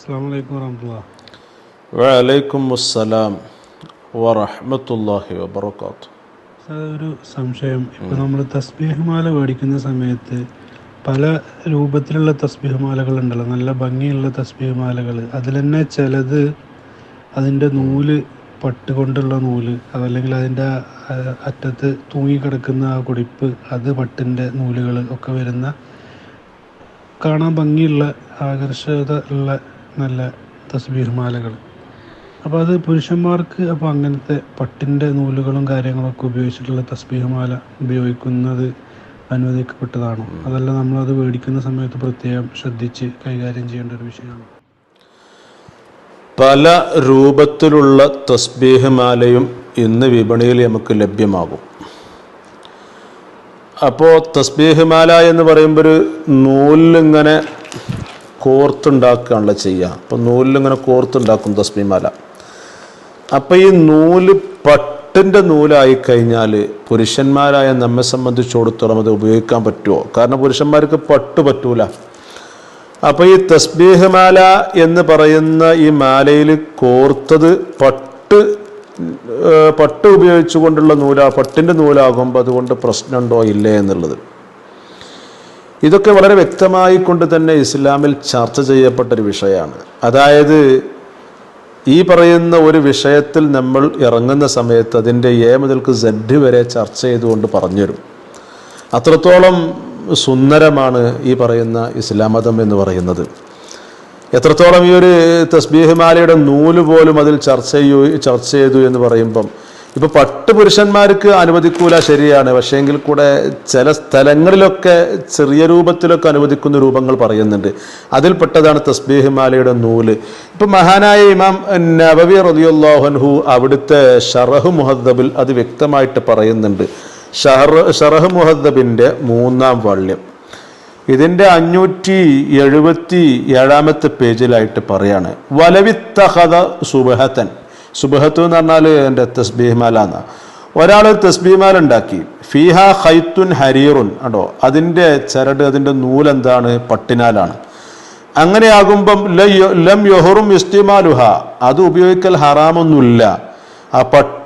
അസ്സാം വലൈക്കും വറഹമുല്ല വലൈക്കും അസ്സലാം വറഹമത്തല്ലാഹി വബർക്കാത്തു ഒരു സംശയം. ഇപ്പോൾ നമ്മൾ തസ്ബീഹ് മാല മേടിക്കുന്ന സമയത്ത് പല രൂപത്തിലുള്ള തസ്ബീഹ് മാലകൾ ഉണ്ടല്ലോ. നല്ല ഭംഗിയുള്ള തസ്ബീഹ് മാലകൾ അതിൽ തന്നെ ചിലത് അതിന്റെ നൂൽ പട്ട് കൊണ്ടുള്ള നൂൽ അതല്ലെങ്കിൽ അതിന്റെ അറ്റത്ത് തൂങ്ങിക്കിടക്കുന്ന ആ കുടിപ്പ് അത് പട്ടിന്റെ നൂലുകൾ ഒക്കെ വരുന്ന കാണാൻ ഭംഗിയുള്ള ആകർഷകത ഉള്ള നല്ല തസ്ബീഹ് മാലകൾ അപ്പോൾ അത് പുരുഷന്മാർക്ക് അപ്പോൾ അങ്ങനത്തെ പട്ടിന്റെ നൂലുകളും കാര്യങ്ങളൊക്കെ ഉപയോഗിച്ചിട്ടുള്ള തസ്ബീഹ് മാല ഉപയോഗിക്കുന്നത് അനുവദിക്കപ്പെട്ടതാണോ. അതല്ല നമ്മളത് മേടിക്കുന്ന സമയത്ത് പ്രത്യേകം ശ്രദ്ധിച്ച് കൈകാര്യം ചെയ്യേണ്ട ഒരു വിഷയമാണ്. പല രൂപത്തിലുള്ള തസ്ബീഹ് മാലയും ഇന്ന് വിപണിയിൽ നമുക്ക് ലഭ്യമാകും. അപ്പോൾ തസ്ബീഹ് മാല എന്ന് പറയുമ്പോൾ ഒരു നൂലിലിങ്ങനെ കോർത്തുണ്ടാക്കുകയാണല്ലോ ചെയ്യുക അപ്പോൾ നൂലിലിങ്ങനെ കോർത്തുണ്ടാക്കും തസ്മിമാല മാല അപ്പോൾ ഈ നൂൽ പട്ടിന്റെ നൂലായി കഴിഞ്ഞാൽ പുരുഷന്മാരായ നമ്മെ സംബന്ധിച്ചിടത്തോളം അത് ഉപയോഗിക്കാൻ പറ്റുമോ കാരണം പുരുഷന്മാർക്ക് പട്ട് പറ്റൂല. അപ്പോൾ ഈ തസ്ബീഹ് മാല എന്ന് പറയുന്ന ഈ മാലയിൽ കോർത്തത് പട്ട് പട്ട് ഉപയോഗിച്ചുകൊണ്ടുള്ള നൂലാ പട്ടിന്റെ നൂലാകുമ്പോൾ അതുകൊണ്ട് പ്രശ്നമുണ്ടോ ഇല്ലേ എന്നുള്ളത്. ഇതൊക്കെ വളരെ വ്യക്തമായി കൊണ്ട് തന്നെ ഇസ്ലാമിൽ ചർച്ച ചെയ്യപ്പെട്ട ഒരു വിഷയമാണ്. അതായത് ഈ പറയുന്ന ഒരു വിഷയത്തിൽ നമ്മൾ ഇറങ്ങുന്ന സമയത്ത് അതിന്റെ എ മുതൽക്ക് സെഡ് വരെ ചർച്ച ചെയ്തുകൊണ്ട് പറഞ്ഞുതരും അത്രത്തോളം സുന്ദരമാണ് ഈ പറയുന്ന ഇസ്ലാം മതം എന്ന് പറയുന്നത്. എത്രത്തോളം ഈ ഒരു തസ്ബീഹ് മാലയുടെ നൂൽ പോലും അതിൽ ചർച്ച ചെയ്യൂ ചർച്ച ചെയ്തു എന്ന് പറയുമ്പം ഇപ്പൊ പട്ട് പുരുഷന്മാർക്ക് അനുവദിക്കൂല ശരിയാണ്. പക്ഷേ എങ്കിൽ കൂടെ ചില സ്ഥലങ്ങളിലൊക്കെ ചെറിയ രൂപത്തിലൊക്കെ അനുവദിക്കുന്ന രൂപങ്ങൾ പറയുന്നുണ്ട്. അതിൽപ്പെട്ടതാണ് തസ്ബീഹ് മാലയുടെ നൂൽ. ഇപ്പൊ മഹാനായ ഇമാം നബവി റതിയുല്ലാഹൻഹു അവിടുത്തെ ഷറഹ് മുഹദ്ദബിൽ അത് വ്യക്തമായിട്ട് പറയുന്നുണ്ട്. ഷറഹ് മുഹദ്ദബിന്റെ മൂന്നാം വള്യം ഇതിന്റെ അഞ്ഞൂറ്റി എഴുപത്തി ഏഴാമത്തെ പേജിലായിട്ട് പറയാണ്. വലവിത്തഹത സുബഹത്തൻ സുബഹത്ത് എന്ന് പറഞ്ഞാൽ എന്റെ തസ്ബീഹ്മാല എന്ന ഒരാൾ തസ്ബീഹ്മാല ഉണ്ടാക്കി. ഫിഹ ഹൈത്തുൻ ഹരീറുൻ. കണ്ടോ? അതിന്റെ ചരട് അതിന്റെ നൂലെന്താണ് പട്ടിനാലാണ്. അങ്ങനെയാകുമ്പം ല- യൊഹറും ഇസ്തിമാലുഹ. അത് ഉപയോഗിക്കൽ ഹറാമൊന്നുമില്ല. ആ പട്ടുകൊണ്ടാണ്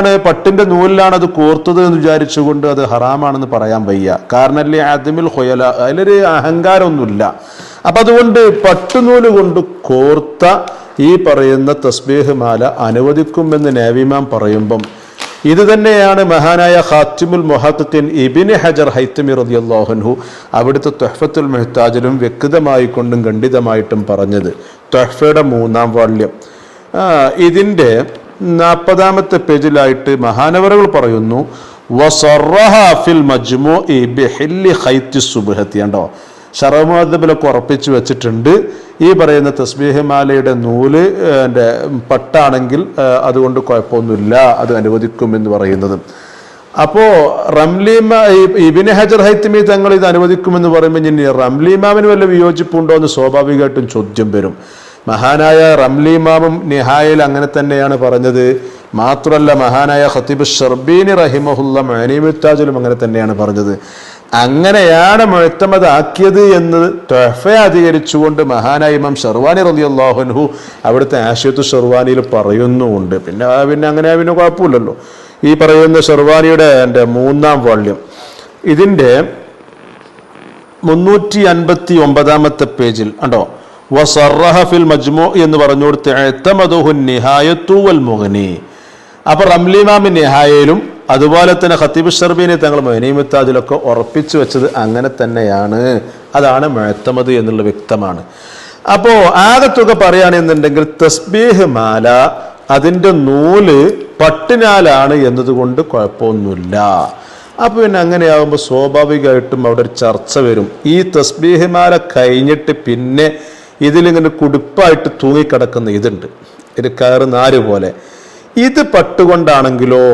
കൊണ്ടാണ് പട്ടിന്റെ നൂലിലാണ് അത് കോർത്തത് എന്ന് വിചാരിച്ചുകൊണ്ട് അത് ഹറാമാണെന്ന് പറയാൻ വയ്യ. കാരണം അല്ലേ അതിമിൽ ഹൊയല അതിലൊരു അഹങ്കാരമൊന്നുമില്ല. അപ്പൊ അതുകൊണ്ട് പട്ടുനൂൽ കൊണ്ട് കോർത്ത ഈ പറയുന്ന തസ്ബീഹ് മാല അനുവദിക്കുമെന്ന് നേവിമാം പറയുമ്പം ഇത് തന്നെയാണ് മഹാനായ ഖാത്തിമുൽ മൊഹത്തുദ്ദീൻ ഇബിന് ഹജർ ഹൈത്തമി റളിയല്ലാഹുൻഹു അവിടുത്തെ തൊഹഫത്തുൽ മെഹ്താജിലും വ്യക്തമായി കൊണ്ടും ഖണ്ഡിതമായിട്ടും പറഞ്ഞത്. തൊഹഫയുടെ മൂന്നാം വാള്യം ഇതിന്റെ നാൽപ്പതാമത്തെ പേജിലായിട്ട് മഹാനവറുകൾ പറയുന്നു വസറഹ ഫിൽ മജ്മുഇ ബിഹില്ലി ഖൈത്തി സുബ്ഹത്തി കണ്ടോ ഷറമുദ്ദബിലൊക്കെ ഉറപ്പിച്ചു വെച്ചിട്ടുണ്ട്. ഈ പറയുന്ന തസ്ബീഹ് മാലയുടെ നൂൽ എന്റെ പട്ടാണെങ്കിൽ അതുകൊണ്ട് കുഴപ്പമൊന്നുമില്ല അത് അനുവദിക്കും എന്ന് പറയുന്നത്. അപ്പോൾ റംലീമ ഇബിന് ഹജർ ഹൈത്തിമി തങ്ങൾ ഇത് അനുവദിക്കുമെന്ന് പറയുമ്പോൾ ഇനി റംലീമാമിന് വല്ല വിയോജിപ്പുണ്ടോ എന്ന് സ്വാഭാവികമായിട്ടും ചോദ്യം വരും. മഹാനായ റംലീമാമും നിഹായിൽ അങ്ങനെ തന്നെയാണ് പറഞ്ഞത്. മാത്രമല്ല മഹാനായ ഖത്തീബ് ഷർബീനി റഹിമഹുല്ല മനീമുത്താജലും അങ്ങനെ തന്നെയാണ് പറഞ്ഞത്. അങ്ങനെയാണ് മുഴത്തമതാക്കിയത് എന്ന് തൊഫ അധികരിച്ചുകൊണ്ട് മഹാനായ ഇമാം ഷർവാനി റളിയല്ലാഹുൻഹു അവിടുത്തെ ആശയത്ത് ഷർവാനിയിൽ പറയുന്നുമുണ്ട്. പിന്നെ പിന്നെ അങ്ങനെ പിന്നെ കുഴപ്പമില്ലല്ലോ. ഈ പറയുന്ന ഷർവാനിയുടെ എന്റെ മൂന്നാം വോള്യം ഇതിന്റെ മുന്നൂറ്റി അൻപത്തി ഒമ്പതാമത്തെ പേജിൽ ഉണ്ടോ വസറഹ ഫിൽ മജ്മു എന്ന് പറഞ്ഞു കൊടുത്ത് എത്തമതുഹു നിഹായത്തു മുഹനി അപ്പൊ റംലിമാമി നിഹായയിലും അതുപോലെ തന്നെ ഖത്തീബ് ഷർബീനെ തങ്ങൾ മൊഹനീമത്താദിലൊക്കെ ഉറപ്പിച്ചു വെച്ചത് അങ്ങനെ തന്നെയാണ്. അതാണ് മഴത്തമത് എന്നുള്ള വ്യക്തമാണ്. അപ്പോ ആകത്തുക പറയുകയാണെന്നുണ്ടെങ്കിൽ തസ്ബീഹ് മാല അതിന്റെ നൂൽ പട്ടിനാലാണ് എന്നതുകൊണ്ട് കുഴപ്പമൊന്നുമില്ല. അപ്പൊ പിന്നെ അങ്ങനെയാകുമ്പോൾ സ്വാഭാവികമായിട്ടും അവിടെ ഒരു ചർച്ച വരും. ഈ തസ്ബീഹ് മാല കഴിഞ്ഞിട്ട് പിന്നെ ഇതിലിങ്ങനെ കുടുപ്പായിട്ട് തൂങ്ങിക്കിടക്കുന്ന ഇതുണ്ട്. ഒരു കയറ് നാര് പോലെ. ഇത് പട്ടുകൊണ്ടാണെങ്കിലോ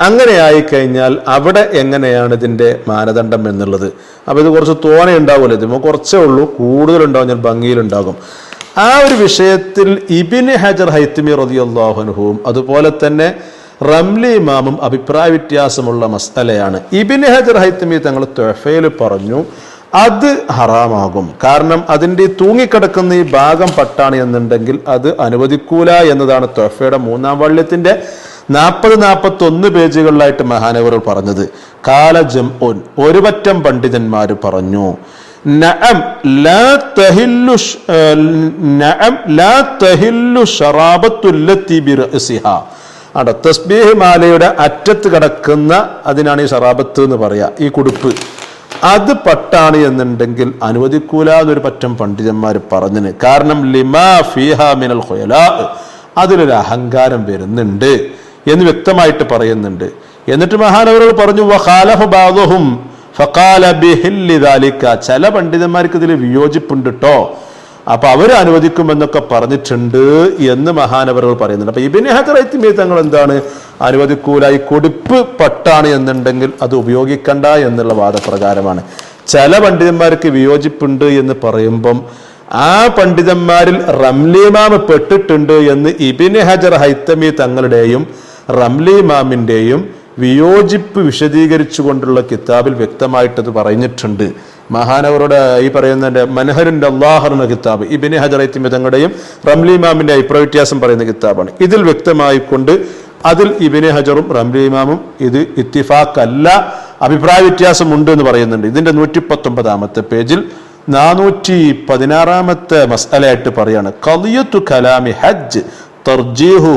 അങ്ങനെ ആയിക്കഴിഞ്ഞാൽ അവിടെ എങ്ങനെയാണ് ഇതിന്റെ മാനദണ്ഡം എന്നുള്ളത്? അപ്പോൾ ഇത് കുറച്ച് തോനെ ഉണ്ടാവുമല്ലോ. ഇതിമോ കുറച്ചേ ഉള്ളൂ. കൂടുതലുണ്ടാവും ഞാൻ ഭംഗിയിലുണ്ടാകും. ആ ഒരു വിഷയത്തിൽ ഇബിന് ഹജർ ഹൈത്തിമി റതിയല്ലാഹുനുഹുവും അതുപോലെ തന്നെ റംലി ഇമാമും അഭിപ്രായ വ്യത്യാസമുള്ള മസ്തലയാണ് ഇബിന് ഹജർ ഹൈത്തിമി തങ്ങൾ തൊഫയിൽ പറഞ്ഞു അത് ഹറാമാകും. കാരണം അതിന്റെ തൂങ്ങിക്കിടക്കുന്ന ഈ ഭാഗം പട്ടാണ് എന്നുണ്ടെങ്കിൽ അത് അനുവദിക്കൂല എന്നതാണ് തൊഫയുടെ മൂന്നാം വള്യത്തിന്റെ നാൽപ്പത് നാൽപ്പത്തി ഒന്ന് പേജുകളിലായിട്ട് മഹാനവർ പറഞ്ഞത്. കാലജം ഒൻ ഒരുപറ്റം പണ്ഡിതന്മാർ പറഞ്ഞു നഅം ലാ നഅം ലാ അട തസ്ബീഹ് മാലയുടെ അറ്റത്ത് കിടക്കുന്ന അതിനാണ് ഈ ഷറാബത്ത് എന്ന് പറയാ ഈ കുടുപ്പ്. അത് പട്ടാണ് എന്നുണ്ടെങ്കിൽ അനുവദിക്കൂല എന്നൊരു പറ്റം പണ്ഡിതന്മാർ പറഞ്ഞിന്. കാരണം ലിമാ ഫിഹ മിനൽ അതിലൊരു അഹങ്കാരം വരുന്നുണ്ട്. എന്ന് വ്യക്തമായിട്ട് പറയുന്നുണ്ട്. എന്നിട്ട് മഹാനവറുകൾ പറഞ്ഞു ബാദുഹും ചില പണ്ഡിതന്മാർക്ക് ഇതിൽ വിയോജിപ്പുണ്ട് കേട്ടോ അപ്പൊ അവർ അനുവദിക്കുമെന്നൊക്കെ പറഞ്ഞിട്ടുണ്ട് എന്ന് മഹാനവറുകൾ പറയുന്നുണ്ട്. അപ്പൊ ഇബിൻ ഹജർ തങ്ങൾ എന്താണ്? അനുവദിക്കൂല ഈ കൊടുപ്പ് പട്ടാണ് എന്നുണ്ടെങ്കിൽ അത് ഉപയോഗിക്കണ്ട എന്നുള്ള വാദപ്രകാരമാണ്. ചില പണ്ഡിതന്മാർക്ക് വിയോജിപ്പുണ്ട് എന്ന് പറയുമ്പം ആ പണ്ഡിതന്മാരിൽ റംലിമാമ് പെട്ടിട്ടുണ്ട് എന്ന് ഇബിൻ ഹജർ ഹൈത്തമി തങ്ങളുടെയും റംലിമാമിന്റെയും വിയോജിപ്പ് വിശദീകരിച്ചുകൊണ്ടുള്ള കിതാബിൽ വ്യക്തമായിട്ടത് പറഞ്ഞിട്ടുണ്ട്. മഹാനവരുടെ ഈ പറയുന്ന മനഹരിന്റെ അള്ളാഹർ എന്ന കിതാബ് ഹജറൈത്തി ഹജറൈത്തിമി തങ്ങളുടെയും റംലിമാമിന്റെ അഭിപ്രായ വ്യത്യാസം പറയുന്ന കിതാബാണ്. ഇതിൽ വ്യക്തമായിക്കൊണ്ട് അതിൽ ഇബിന് ഹജറും റംലി മാമും ഇത് ഇത്തിഫാക്കല്ല അഭിപ്രായ വ്യത്യാസം ഉണ്ട് എന്ന് പറയുന്നുണ്ട്. ഇതിന്റെ നൂറ്റി പത്തൊമ്പതാമത്തെ പേജിൽ നാനൂറ്റി പതിനാറാമത്തെ മസലയായിട്ട് പറയാണ് കലിയത്തു കലാമി ഹജ്ജ് തർജീഹു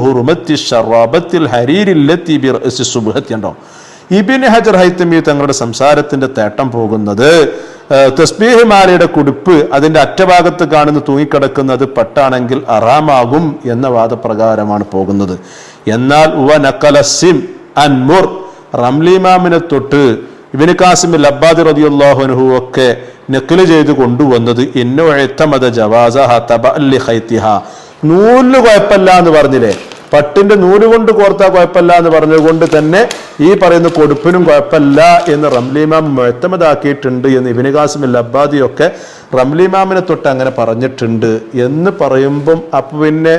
ഇബിൻ ഹജർ ഹൈത്തമി തങ്ങളുടെ സംസാരത്തിന്റെ തേട്ടം പോകുന്നത് തസ്ബീഹിമാലയുടെ തസ്ബീഹ് കുടുപ്പ് അതിന്റെ അറ്റഭാഗത്ത് കാണുന്ന തൂങ്ങിക്കിടക്കുന്നത് പട്ടാണെങ്കിൽ അറാമാകും എന്ന വാദപ്രകാരമാണ് പോകുന്നത്. എന്നാൽ റംലിമാമിനെ തൊട്ട് ഇബിന് കാസിം ലബ്ബാദി റതിയുല്ലാഹുനഹു ഒക്കെ നക്കൽ ചെയ്ത് കൊണ്ടുവന്നത് ഇന്നോ എത്തമത ജവാസ തബ അല്ലി ഹൈത്തിഹ നൂലിന് കുഴപ്പമില്ല എന്ന് പറഞ്ഞില്ലേ? പട്ടിന്റെ നൂൽ കൊണ്ട് കോർത്താൽ കുഴപ്പമില്ല എന്ന് പറഞ്ഞതുകൊണ്ട് തന്നെ ഈ പറയുന്ന കൊടുപ്പിനും കുഴപ്പമില്ല എന്ന് റംലിമാം മുഴത്തമതാക്കിയിട്ടുണ്ട് എന്ന് ഇബിന് കാസിം ലബ്ബാദിയൊക്കെ റംലിമാമിനെ തൊട്ട് അങ്ങനെ പറഞ്ഞിട്ടുണ്ട് എന്ന് പറയുമ്പം അപ്പൊ പിന്നെ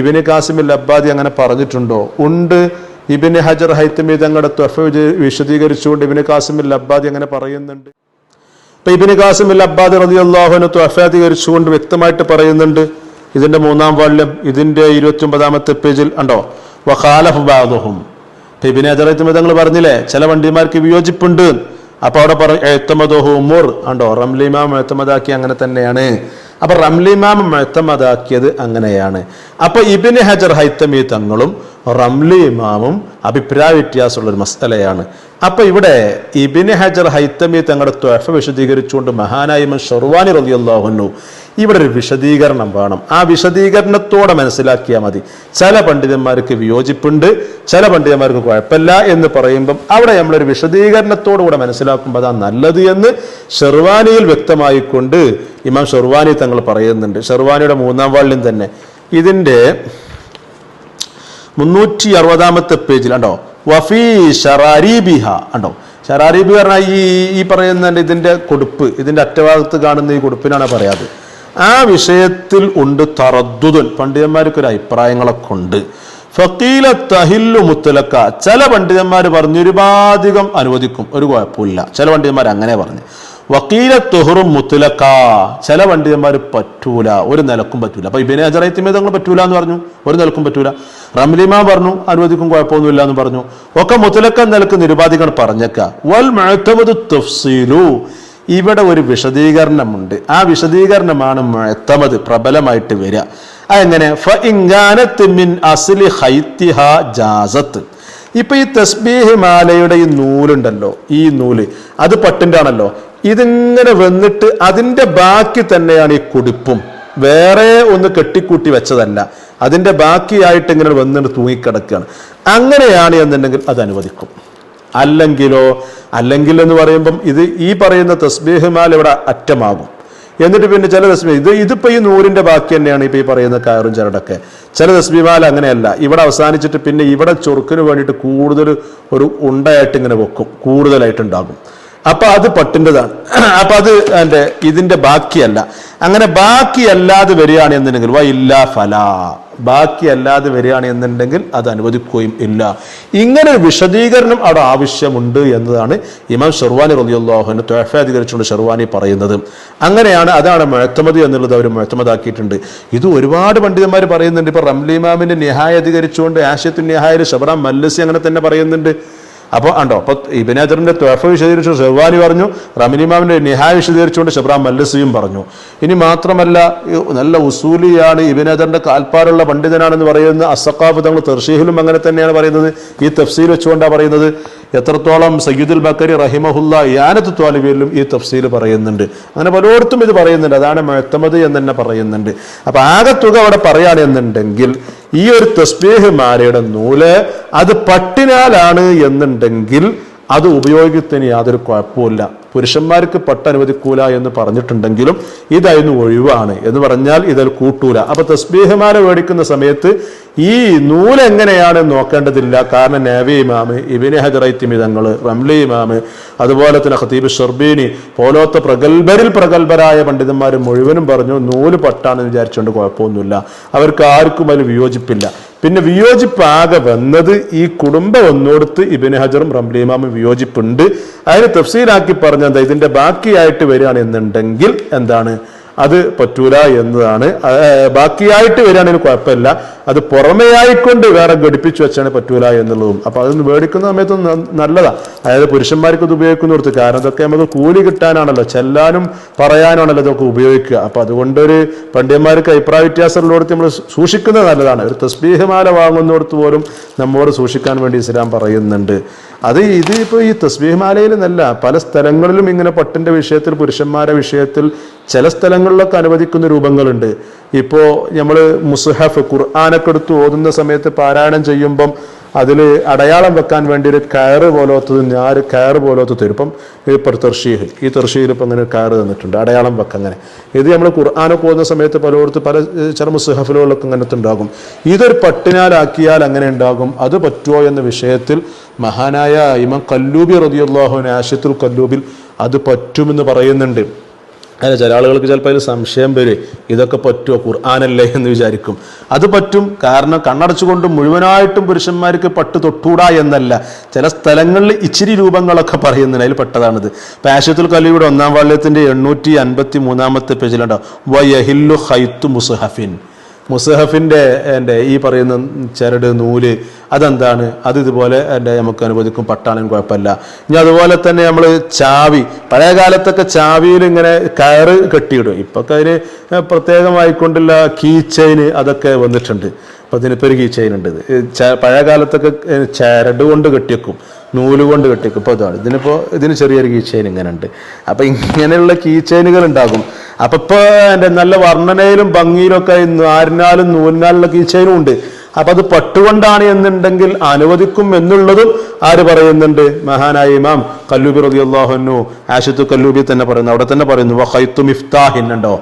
ഇബിന് കാസിം ലബ്ബാദി അങ്ങനെ പറഞ്ഞിട്ടുണ്ടോ? ഉണ്ട്. ഇബിന് ഹജർ ഹൈത്തമി തങ്ങളുടെ ത്വഫ വിശദീകരിച്ചുകൊണ്ട് ഇബിന് കാസിമിൽ അബ്ബാദി അങ്ങനെ പറയുന്നുണ്ട്. ഇപ്പൊ ഇബിന് കാസിം അബ്ബാദ് റതി അള്ളാഹുവിനെ ത്വഫ അധികരിച്ചുകൊണ്ട് വ്യക്തമായിട്ട് പറയുന്നുണ്ട്. ഇതിന്റെ മൂന്നാം വാള്യം ഇതിന്റെ ഇരുപത്തി ഒമ്പതാമത്തെ പേജിൽ ഉണ്ടോ? വഖാലഫ് ബാദുഹും. ഇബിന് ഹജറത്ത് തങ്ങൾ പറഞ്ഞില്ലേ ചില വണ്ടിമാർക്ക് വിയോജിപ്പുണ്ട്. അപ്പോൾ അവിടെ പറ എഴുത്തമദോഹു ഉമർ ഉണ്ടോ റംലിമാം എഴുത്തമതാക്കി അങ്ങനെ തന്നെയാണ്. അപ്പൊ റംലിമാം എഴുത്തമതാക്കിയത് അങ്ങനെയാണ്. അപ്പൊ ഇബിന് ഹജർ ഹൈത്തമി തങ്ങളും റംലി ഇമാമും അഭിപ്രായ വ്യത്യാസമുള്ള ഒരു മസ്തലയാണ്. അപ്പൊ ഇവിടെ ഇബിന് ഹജർ ഹൈത്തമി തങ്ങളുടെ ത്വഫ വിശദീകരിച്ചുകൊണ്ട് മഹാനായ ഇമാം ഷെർവാനി റളിയല്ലാഹുന്നു ഇവിടെ ഒരു വിശദീകരണം വേണം. ആ വിശദീകരണത്തോടെ മനസ്സിലാക്കിയാൽ മതി. ചില പണ്ഡിതന്മാർക്ക് വിയോജിപ്പുണ്ട് ചില പണ്ഡിതന്മാർക്ക് കുഴപ്പമില്ല എന്ന് പറയുമ്പം അവിടെ നമ്മളൊരു വിശദീകരണത്തോടുകൂടെ മനസ്സിലാക്കുമ്പോൾ അതാ നല്ലത് എന്ന് ഷെർവാനിയിൽ വ്യക്തമായിക്കൊണ്ട് ഇമാം ഷെർവാനി തങ്ങൾ പറയുന്നുണ്ട്. ഷെർവാനിയുടെ മൂന്നാം വാളിലും തന്നെ. ഇതിന്റെ മുന്നൂറ്റി അറുപതാമത്തെ പേജിൽ ഉണ്ടോ വഫീ ഷറാരീബിഹ ഉണ്ടോ ഷറാരീബി പറഞ്ഞാൽ ഈ ഈ പറയുന്ന ഇതിന്റെ കൊടുപ്പ് ഇതിന്റെ അറ്റഭാഗത്ത് കാണുന്ന ഈ കൊടുപ്പിനാണ് പറയാത്. ആ വിഷയത്തിൽ ഉണ്ട് തറദ്ദുദൻ. പണ്ഡിതന്മാർക്ക് ഒരു അഭിപ്രായങ്ങളൊക്കെ ഉണ്ട്. ഫക്കീല തഹില്ലു മുത്തലക്ക. ചില പണ്ഡിതന്മാർ പറഞ്ഞു ഒരുപാധികം അനുവദിക്കും. ഒരു കുഴപ്പമില്ല. ചില പണ്ഡിതന്മാർ അങ്ങനെ പറഞ്ഞു. വക്കീല തുഹറും മുത്തലക്ക. ചില പണ്ഡിതന്മാർ പറ്റൂല. ഒരു നിലക്കും പറ്റൂല. അപ്പൊ ഇബിനെ അജറൈത്തിമേ തങ്ങൾ പറ്റൂല എന്ന് പറഞ്ഞു. ഒരു നിലക്കും പറ്റൂല. റംലിമ പറഞ്ഞു അനുവദിക്കും കുഴപ്പമൊന്നുമില്ല എന്ന് പറഞ്ഞു. ഒക്കെ മുത്തലക്ക നിലയ്ക്ക് നിരുപാധികൾ പറഞ്ഞേക്ക. വൽ മഴത്തവത് തഫ്സീലു. ഇവിടെ ഒരു വിശദീകരണമുണ്ട്. ആ വിശദീകരണമാണ് മുഴത്തമത് പ്രബലമായിട്ട് വരിക. അതെങ്ങനെ ഫ ഇങ്കാനത്ത് മിൻ അസ്ലി ഹൈത്തിഹ ജാസത്ത് ഇപ്പൊ ഈ തസ്ബീഹ് മാലയുടെ ഈ നൂലുണ്ടല്ലോ. ഈ നൂൽ. അത് പട്ടിന്റെ ആണല്ലോ ഇതിങ്ങനെ വന്നിട്ട് അതിന്റെ ബാക്കി തന്നെയാണ് ഈ കുടിപ്പും. വേറെ ഒന്ന് കെട്ടിക്കൂട്ടി വെച്ചതല്ല. അതിന്റെ ബാക്കിയായിട്ട് ഇങ്ങനെ വന്നിട്ട് തൂങ്ങിക്കിടക്കുകയാണ് അങ്ങനെയാണ് എന്നുണ്ടെങ്കിൽ അത് അനുവദിക്കും. അല്ലെങ്കിലോ അല്ലെങ്കിൽ എന്ന് പറയുമ്പം ഇത് ഈ പറയുന്ന തസ്ബീഹുമാൽ ഇവിടെ അറ്റമാകും. എന്നിട്ട് പിന്നെ ചില തസ്ബീ ഇത് ഇതിപ്പോൾ ഈ നൂറിന്റെ ബാക്കി തന്നെയാണ് ഇപ്പോൾ ഈ പറയുന്ന കയറും ചരടൊക്കെ ചില തസ്ബീമാല അങ്ങനെയല്ല. ഇവിടെ അവസാനിച്ചിട്ട് പിന്നെ ഇവിടെ ചൊറുക്കിന് വേണ്ടിയിട്ട് കൂടുതൽ ഒരു ഉണ്ടയായിട്ട് ഇങ്ങനെ വെക്കും. കൂടുതലായിട്ട് ഉണ്ടാകും അപ്പൊ അത് പട്ടിന്റെതാണ് അപ്പൊ അത് എന്റെ ഇതിന്റെ ബാക്കിയല്ല. അങ്ങനെ ബാക്കിയല്ലാതെ വരികയാണ് എന്നുണ്ടെങ്കിൽ വ ഇല്ല ഫല. ബാക്കി അല്ലാതെ വരികയാണ് എന്നുണ്ടെങ്കിൽ അത് അനുവദിക്കുകയും ഇല്ല. ഇങ്ങനെ ഒരു വിശദീകരണം അവിടെ ആവശ്യമുണ്ട് എന്നതാണ് ഇമാം ഷെർവാനി റലിയുള്ളാഹുവിന് തോഫാധികരിച്ചുകൊണ്ട് ഷെർവാനി പറയുന്നത്. അങ്ങനെയാണ് അതാണ് മുഴത്തമതി എന്നുള്ളത് അവർ മുഴത്തമതാക്കിയിട്ടുണ്ട് ഇത് ഒരുപാട് പണ്ഡിതന്മാർ പറയുന്നുണ്ട്. ഇപ്പൊ റംലി ഇമാമിന്റെ നിഹായ അധികരിച്ചുകൊണ്ട് ആശയത്തിൻ നിഹായ ഷബറാം മല്ലസി അങ്ങനെ തന്നെ പറയുന്നുണ്ട്. അപ്പോൾ ഉണ്ടോ അപ്പൊ ഇബിനാജറിന്റെ ത്വഫ വിശദീകരിച്ചു ഷെർവാനി പറഞ്ഞു റമിനിമാവിന്റെ നിഹായ വിശദീകരിച്ചുകൊണ്ട് ഷബ്രാം മല്ലസിയും പറഞ്ഞു. ഇനി മാത്രമല്ല നല്ല ഉസൂലിയാണ് ഇബിനാജറിന്റെ കാൽപ്പാടുള്ള പണ്ഡിതനാണെന്ന് പറയുന്ന അസക്കാഫ് തങ്ങൾ തെർഷീഹിലും അങ്ങനെ തന്നെയാണ് പറയുന്നത്. ഈ തഫ്സീൽ വെച്ചുകൊണ്ടാണ് പറയുന്നത്. എത്രത്തോളം സയ്യിദുൽ ബക്കരി റഹിമഹുല്ല യാനത്ത് ത്വാലിബിയിലും ഈ തഫ്സീൽ പറയുന്നുണ്ട്. അങ്ങനെ പലയിടത്തും ഇത് പറയുന്നുണ്ട്. അതാണ് മുഴത്തമത് എന്ന് തന്നെ പറയുന്നുണ്ട്. അപ്പൊ ആകെ തുക അവിടെ പറയുകയാണെന്നുണ്ടെങ്കിൽ ഈ ഒരു തസ്ബീഹ് മാലയുടെ നൂൽ അത് പട്ടിനാലാണ് എന്നുണ്ടെങ്കിൽ അത് ഉപയോഗിക്കുന്നതിന് യാതൊരു കുഴപ്പമില്ല പുരുഷന്മാർക്ക് പട്ട് അനുവദിക്കൂല എന്ന് പറഞ്ഞിട്ടുണ്ടെങ്കിലും ഇതായിരുന്നു ഒഴിവാണ് എന്ന് പറഞ്ഞാൽ ഇതിൽ കൂട്ടൂല. അപ്പൊ തസ്ബീഹമാല മേടിക്കുന്ന സമയത്ത് ഈ നൂൽ എങ്ങനെയാണ് നോക്കേണ്ടതില്ല. കാരണം നേവി ഇമാമ് ഇബിന് ഹജറൈത്തി മിതങ്ങൾ റംലി ഇമാമ് അതുപോലെ തന്നെ ഖതീബ് ഷർബീനി പോലോത്ത പ്രഗത്ഭരിൽ പ്രഗത്ഭരായ പണ്ഡിതന്മാർ മുഴുവനും പറഞ്ഞു നൂൽ പട്ടാണെന്ന് വിചാരിച്ചുകൊണ്ട് കുഴപ്പമൊന്നുമില്ല. അവർക്ക് ആർക്കും അതിൽ വിയോജിപ്പില്ല. പിന്നെ വിയോജിപ്പാകെ വന്നത് ഈ കുടുംബം ഒന്നോടുത്ത് ഇബിന് ഹജറും റംലീമാമും വിയോജിപ്പുണ്ട്. അതിന് തഫ്സീലാക്കി എന്താ ഇതിന്റെ ബാക്കിയായിട്ട് വരികയാണെന്നുണ്ടെങ്കിൽ എന്താണ്? അത് പറ്റൂല എന്നതാണ്. ബാക്കിയായിട്ട് വരികയാണെങ്കിൽ കുഴപ്പമില്ല. അത് പുറമെയായിക്കൊണ്ട് വേറെ ഘടിപ്പിച്ചു വെച്ചാണ് പറ്റൂല എന്നുള്ളതും. അപ്പൊ അതൊന്ന് മേടിക്കുന്ന സമയത്ത് നല്ലതാണ് നല്ലതാ. അതായത് പുരുഷന്മാർക്ക് ഇത് ഉപയോഗിക്കുന്നിടത്ത് കാരണം ഇതൊക്കെ നമുക്ക് കൂലി കിട്ടാനാണല്ലോ. ചെല്ലാനും പറയാനാണല്ലോ ഇതൊക്കെ ഉപയോഗിക്കുക. അപ്പൊ അതുകൊണ്ടൊരു പണ്ഡിതന്മാർക്ക് അഭിപ്രായ വ്യത്യാസമുള്ളിടത്ത് നമ്മൾ സൂക്ഷിക്കുന്നത് നല്ലതാണ്. ഒരു തസ്ബീഹമാല വാങ്ങുന്നിടത്ത് പോലും നമ്മോട് സൂക്ഷിക്കാൻ വേണ്ടി ഇസ്ലാം പറയുന്നുണ്ട്. അത് ഇത് ഇപ്പോൾ ഈ തസ്ബീഹ് മാലയിൽ നല്ല പല സ്ഥലങ്ങളിലും ഇങ്ങനെ പട്ടിന്റെ വിഷയത്തിൽ പുരുഷന്മാരുടെ വിഷയത്തിൽ ചില സ്ഥലങ്ങളിലൊക്കെ അനുവദിക്കുന്ന രൂപങ്ങളുണ്ട്. ഇപ്പോൾ നമ്മൾ മുസ്ഹഫ് ഖുർആാനൊക്കെ എടുത്ത് ഓതുന്ന സമയത്ത് പാരായണം ചെയ്യുമ്പം അതിൽ അടയാളം വെക്കാൻ വേണ്ടി ഒരു കയറ് പോലത്തത് ഞാൻ കയറ് പോലത്തെ തരും. ഇപ്പം തെർഷീഹ് ഈ തെർഷീഹിൽ ഇപ്പം അങ്ങനെ ഒരു കയറ് തന്നിട്ടുണ്ട് അടയാളം വെക്ക അങ്ങനെ. ഇത് നമ്മൾ ഖുർആാനൊക്കെ പോകുന്ന സമയത്ത് പലയിടത്ത് പല ചില മുസ്ഹഫലുകളൊക്കെ അങ്ങനത്തെ ഉണ്ടാകും. ഇതൊരു പട്ടിനാലാക്കിയാൽ അങ്ങനെ ഉണ്ടാകും. അത് പറ്റുമോ എന്ന വിഷയത്തിൽ മഹാനായ ഇമാം കല്ലൂബി റതിയുള്ളാഹുവിനെ ആശത്തുൽ കല്ലൂബിൽ അത് പറ്റുമെന്ന് പറയുന്നുണ്ട്. അല്ല ചില ആളുകൾക്ക് ചിലപ്പോൾ അതിൽ സംശയം വരും. ഇതൊക്കെ പറ്റുമോ ഖുർആാനല്ലേ എന്ന് വിചാരിക്കും. അത് പറ്റും. കാരണം കണ്ണടച്ചുകൊണ്ട് മുഴുവനായിട്ടും പുരുഷന്മാർക്ക് പട്ട് തൊട്ടൂടാ എന്നല്ല. ചില സ്ഥലങ്ങളിൽ ഇച്ചിരി രൂപങ്ങളൊക്കെ പറയുന്നുണ്ട്. അതിൽ പെട്ടതാണിത്. പാശത്തുൽ കലിയുടെ ഒന്നാം വാള്യത്തിന്റെ എണ്ണൂറ്റി അൻപത്തി മൂന്നാമത്തെ പേജിലുണ്ടാവും വയഹില്ലു ഹൈത്തു മുസ്ഹഫിൻ. മുസഹഫിന്റെ എന്റെ ഈ പറയുന്ന ചരട് നൂൽ അതെന്താണ്? അത് ഇതുപോലെ എന്റെ നമുക്ക് അനുവദിക്കും. പട്ടാണെങ്കിലും കുഴപ്പമില്ല. ഇനി അതുപോലെ തന്നെ നമ്മൾ ചാവി പഴയ കാലത്തൊക്കെ ചാവിയിൽ ഇങ്ങനെ കയറ് കെട്ടിയിടും. ഇപ്പൊക്കെ അതിന് പ്രത്യേകമായിക്കൊണ്ടുള്ള കീ ചെയിന് അതൊക്കെ വന്നിട്ടുണ്ട്. അപ്പൊ ഇതിനിപ്പോൾ ഒരു കീ ചെയിൻ ഉണ്ട്. പഴയ കാലത്തൊക്കെ ചരട് കൊണ്ട് കെട്ടിയേക്കും നൂൽ കൊണ്ട് കെട്ടിയേക്കും ഇപ്പോൾ ഇതാണ്. ഇതിനിപ്പോൾ ഇതിന് ചെറിയൊരു കീ ചെയിൻ ഇങ്ങനെ ഉണ്ട് അപ്പൊ ഇങ്ങനെയുള്ള കീ ചെയിനുകൾ ഉണ്ടാകും. അപ്പൊ ഇപ്പൊ എന്റെ നല്ല വർണനയിലും ഭംഗിയിലും ഒക്കെ നൂലിനാലിലൊക്കെ ചെയിനും ഉണ്ട്. അപ്പൊ അത് പട്ടുകൊണ്ടാണ് എന്നുണ്ടെങ്കിൽ അനുവദിക്കും എന്നുള്ളതും ആര് പറയുന്നുണ്ട്? മഹാനായ ഇമാം കല്ലൂബി റതി അള്ളാഹുനു ആഷിത്തു കല്ലൂബി തന്നെ പറയുന്നു. അവിടെ തന്നെ പറയുന്നു വഹൈത്തു മിഫ്താഹിൻ ഉണ്ടോ?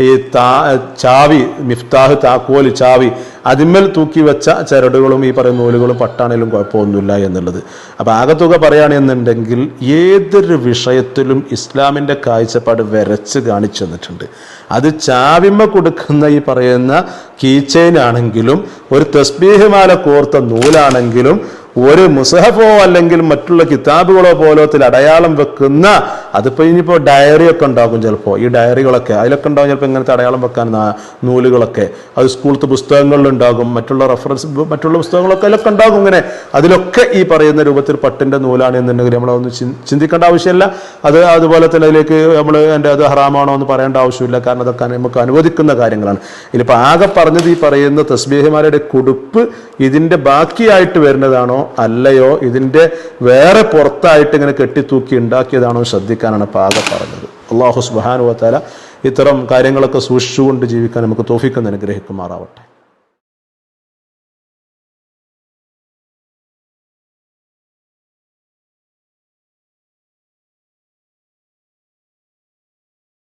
ഈ താ ചാവി മിഫ്താഹ് താക്കോൽ ചാവി അതിന്മേൽ തൂക്കി വെച്ച ചരടുകളും ഈ പറയുന്ന നൂലുകളും പട്ടാണേലും കുഴപ്പമൊന്നുമില്ല എന്നുള്ളത്. അപ്പോൾ ആകത്തുക പറയുകയാണെന്നുണ്ടെങ്കിൽ ഏതൊരു വിഷയത്തിലും ഇസ്ലാമിന്റെ കാഴ്ചപ്പാട് വരച്ച് കാണിച്ചു തന്നിട്ടുണ്ട് അത് ചാവിമ്മ കൊടുക്കുന്ന ഈ പറയുന്ന കീച്ചെയിനാണെങ്കിലും ഒരു തസ്ബീഹ് മാല കോർത്ത നൂലാണെങ്കിലും ഒരു മുസഹഫോ അല്ലെങ്കിൽ മറ്റുള്ള കിതാബുകളോ പോലത്തിൽ അടയാളം വെക്കുന്ന അതിപ്പോ ഇനിയിപ്പോ ഡയറി ഒക്കെ ഉണ്ടാകും ചിലപ്പോൾ ഈ ഡയറികളൊക്കെ അതിലൊക്കെ ഉണ്ടാകും ചിലപ്പോൾ ഇങ്ങനത്തെ അടയാളം വെക്കാൻ നൂലുകളൊക്കെ. അത് സ്കൂളത്തെ പുസ്തകങ്ങളിലുണ്ടാകും മറ്റുള്ള റെഫറൻസ് മറ്റുള്ള പുസ്തകങ്ങളൊക്കെ അതിലൊക്കെ ഉണ്ടാകും ഇങ്ങനെ. അതിലൊക്കെ ഈ പറയുന്ന രൂപത്തിൽ പട്ടിന്റെ നൂലാണ് എന്നുണ്ടെങ്കിൽ നമ്മളൊന്നും ചിന്തിക്കേണ്ട ആവശ്യമില്ല. അത് അതുപോലെ തന്നെ അതിലേക്ക് നമ്മൾ എന്റെ അത് ഹറാമാണോ എന്ന് പറയേണ്ട ആവശ്യമില്ല. കാരണം അതൊക്കെ നമുക്ക് അനുവദിക്കുന്ന കാര്യങ്ങളാണ്. ഇതിലിപ്പോൾ ആകെ പറഞ്ഞത് ഈ പറയുന്ന തസ്ബീഹിമാരുടെ കുടുപ്പ് ഇതിന്റെ ബാക്കിയായിട്ട് വരുന്നതാണോ അല്ലയോ? ഇതിന്റെ വേറെ പുറത്തായിട്ട് ഇങ്ങനെ കെട്ടിത്തൂക്കി ഉണ്ടാക്കിയതാണോ ശ്രദ്ധിക്കാനാണ് പാക പറഞ്ഞത്. അള്ളാഹു സുബാനുവത്താല ഇത്തരം കാര്യങ്ങളൊക്കെ സൂക്ഷിച്ചുകൊണ്ട് ജീവിക്കാൻ നമുക്ക് തോഫിക്കുന്ന അനുഗ്രഹിക്കുമാറാവട്ടെ.